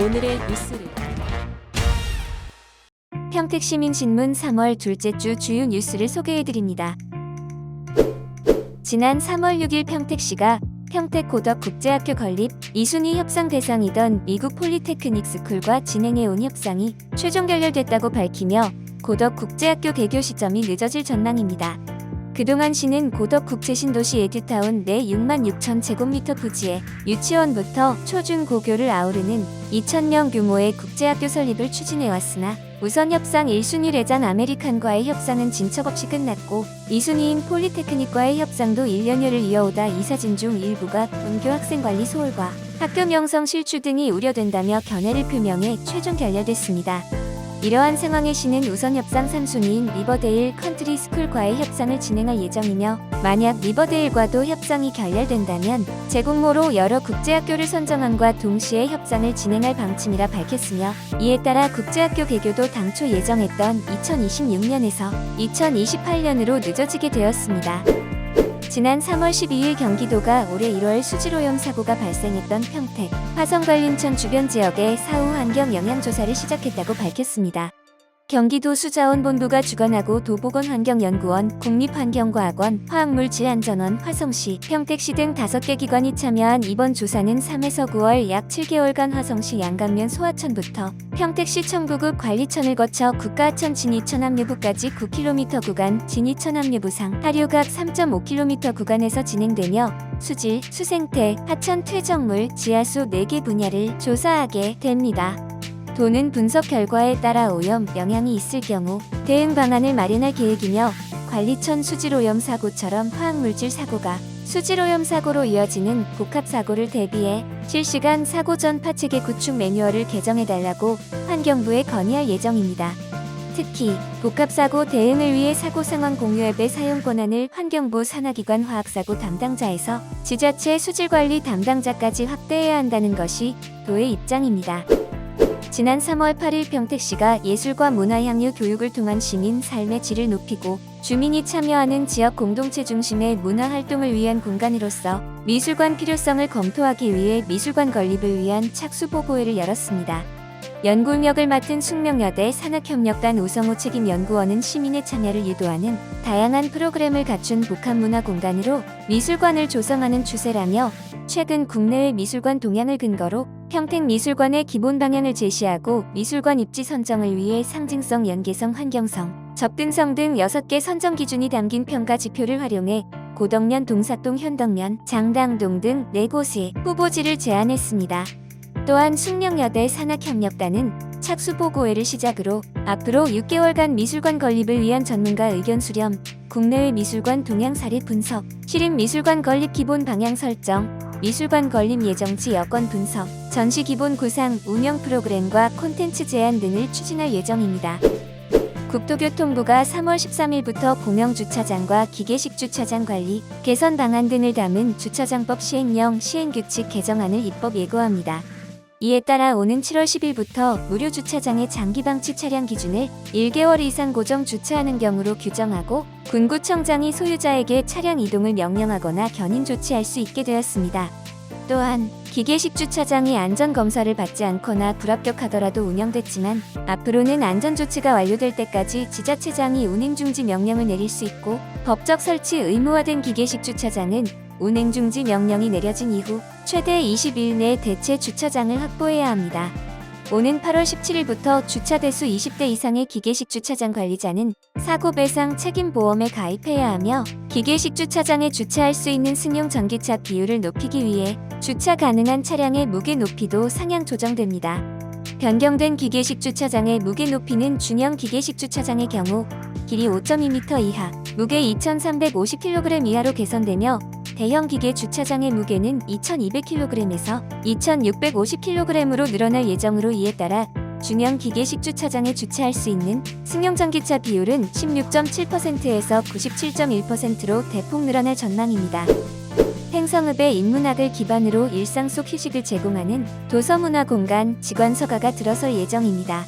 오늘의 뉴스를 평택시민신문 3월 둘째 주 주요 뉴스를 소개해드립니다. 지난 3월 6일 평택시가 평택 고덕국제학교 건립 2순위 협상 대상이던 미국 폴리테크닉 스쿨과 진행해온 협상이 최종 결렬됐다고 밝히며 고덕국제학교 개교 시점이 늦어질 전망입니다. 그동안 시는 고덕 국제신도시 에듀타운 내 6만 6천 제곱미터 부지에 유치원부터 초중고교를 아우르는 2,000명 규모의 국제학교 설립을 추진해왔으나 우선 협상 1순위 레잔 아메리칸과의 협상은 진척 없이 끝났고 2순위인 폴리테크닉과의 협상도 1년여를 이어오다 이사진 중 일부가 본교 학생관리 소홀과 학교 명성 실추 등이 우려된다며 견해를 표명해 최종 결렬됐습니다. 이러한 상황에 시는 우선 협상 3순위인 리버데일 컨트리 스쿨과의 협상을 진행할 예정이며 만약 리버데일과도 협상이 결렬된다면 제공모로 여러 국제학교를 선정함과 동시에 협상을 진행할 방침이라 밝혔으며 이에 따라 국제학교 개교도 당초 예정했던 2026년에서 2028년으로 늦어지게 되었습니다. 지난 3월 12일 경기도가 올해 1월 수질오염 사고가 발생했던 평택, 화성관림천 주변 지역에 사후 환경 영향 조사를 시작했다고 밝혔습니다. 경기도 수자원본부가 주관하고 도보건환경연구원, 국립환경과학원, 화학물질안전원, 화성시, 평택시 등 5개 기관이 참여한 이번 조사는 3에서 9월 약 7개월간 화성시 양강면 소하천부터 평택시 청구급 관리천을 거쳐 국가하천 진이천 합류부까지 9km 구간 진이천 합류부상 하류각 3.5km 구간에서 진행되며 수질, 수생태, 하천 퇴적물, 지하수 4개 분야를 조사하게 됩니다. 도는 분석 결과에 따라 오염 영향이 있을 경우 대응 방안을 마련할 계획이며 관리천 수질오염 사고처럼 화학물질 사고가 수질오염 사고로 이어지는 복합 사고를 대비해 실시간 사고 전 파 체계 구축 매뉴얼을 개정해달라고 환경부에 건의할 예정입니다. 특히 복합사고 대응을 위해 사고 상황 공유 앱의 사용 권한을 환경부 산하기관 화학사고 담당자에서 지자체 수질관리 담당자까지 확대해야 한다는 것이 도의 입장입니다. 지난 3월 8일 평택시가 예술과 문화 향유 교육을 통한 시민 삶의 질을 높이고 주민이 참여하는 지역 공동체 중심의 문화 활동을 위한 공간으로서 미술관 필요성을 검토하기 위해 미술관 건립을 위한 착수 보고회를 열었습니다. 연구력을 맡은 숙명여대 산학협력단 우성호 책임연구원은 시민의 참여를 유도하는 다양한 프로그램을 갖춘 복합문화 공간으로 미술관을 조성하는 추세라며 최근 국내의 미술관 동향을 근거로 평택 미술관의 기본 방향을 제시하고 미술관 입지 선정을 위해 상징성, 연계성, 환경성, 접근성 등 6개 선정 기준이 담긴 평가 지표를 활용해 고덕면, 동사동, 현덕면, 장당동 등 4곳에 후보지를 제안했습니다. 또한 숙명여대 산학협력단은 착수보고회를 시작으로 앞으로 6개월간 미술관 건립을 위한 전문가 의견 수렴, 국내의 미술관 동향 사례 분석, 시립 미술관 건립 기본 방향 설정, 미술관 건립 예정지 여건 분석, 전시 기본 구상, 운영 프로그램과 콘텐츠 제안 등을 추진할 예정입니다. 국토교통부가 3월 13일부터 공영 주차장과 기계식 주차장 관리, 개선 방안 등을 담은 주차장법 시행령 시행규칙 개정안을 입법 예고합니다. 이에 따라 오는 7월 10일부터 무료 주차장의 장기 방치 차량 기준을 1개월 이상 고정 주차하는 경우로 규정하고 군구청장이 소유자에게 차량 이동을 명령하거나 견인 조치할 수 있게 되었습니다. 또한 기계식 주차장이 안전 검사를 받지 않거나 불합격하더라도 운영됐지만 앞으로는 안전 조치가 완료될 때까지 지자체장이 운행 중지 명령을 내릴 수 있고 법적 설치 의무화된 기계식 주차장은 운행 중지 명령이 내려진 이후 최대 20일 내 대체 주차장을 확보해야 합니다. 오는 8월 17일부터 주차 대수 20대 이상의 기계식 주차장 관리자는 사고 배상 책임 보험에 가입해야 하며 기계식 주차장에 주차할 수 있는 승용 전기차 비율을 높이기 위해 주차 가능한 차량의 무게 높이도 상향 조정됩니다. 변경된 기계식 주차장의 무게 높이는 중형 기계식 주차장의 경우 길이 5.2m 이하, 무게 2,350kg 이하로 개선되며 대형 기계 주차장의 무게는 2,200kg에서 2,650kg으로 늘어날 예정으로 이에 따라 중형 기계식 주차장에 주차할 수 있는 승용 전기차 비율은 16.7%에서 97.1%로 대폭 늘어날 전망입니다. 행성읍의 인문학을 기반으로 일상 속 휴식을 제공하는 도서문화 공간 직관서가가 들어설 예정입니다.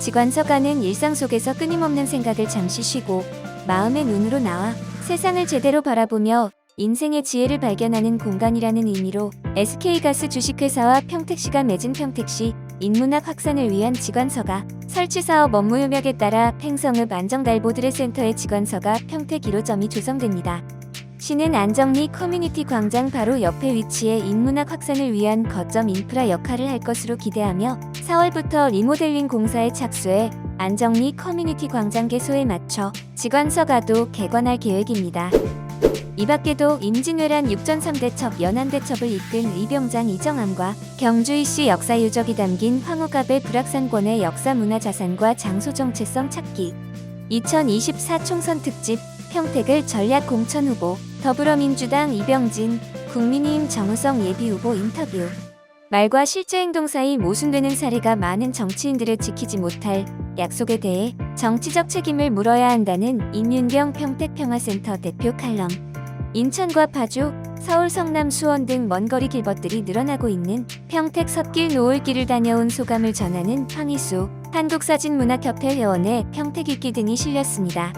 직관서가는 일상 속에서 끊임없는 생각을 잠시 쉬고 마음의 눈으로 나와 세상을 제대로 바라보며 인생의 지혜를 발견하는 공간이라는 의미로 SK가스 주식회사와 평택시가 맺은 평택시 인문학 확산을 위한 직관서가 설치 사업 업무 협약에 따라 팽성읍 안정달보드레센터의 직관서가 평택 1호점이 조성됩니다. 시는 안정리 커뮤니티 광장 바로 옆에 위치해 인문학 확산을 위한 거점 인프라 역할을 할 것으로 기대하며 4월부터 리모델링 공사에 착수해 안정리 커뮤니티 광장 개소에 맞춰 직관서가도 개관할 계획입니다. 이 밖에도 임진왜란 6전 3대첩 연안대첩을 이끈 이병장 이정함과 경주이씨 역사 유적이 담긴 황후갑의 불악산권의 역사 문화 자산과 장소 정체성 찾기. 2024 총선 특집 평택을 전략 공천 후보 더불어민주당 이병진 국민의힘 정우성 예비 후보 인터뷰. 말과 실제 행동 사이 모순되는 사례가 많은 정치인들을 지키지 못할 약속에 대해 정치적 책임을 물어야 한다는 임윤경 평택평화센터 대표 칼럼 인천과 파주, 서울 성남 수원 등 먼 거리 길벗들이 늘어나고 있는 평택 섭길 노을길을 다녀온 소감을 전하는 황희수 한국사진문학협회 회원의 평택 읽기 등이 실렸습니다.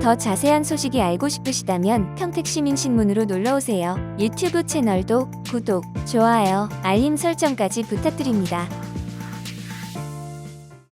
더 자세한 소식이 알고 싶으시다면 평택시민신문으로 놀러오세요. 유튜브 채널도 구독, 좋아요, 알림 설정까지 부탁드립니다.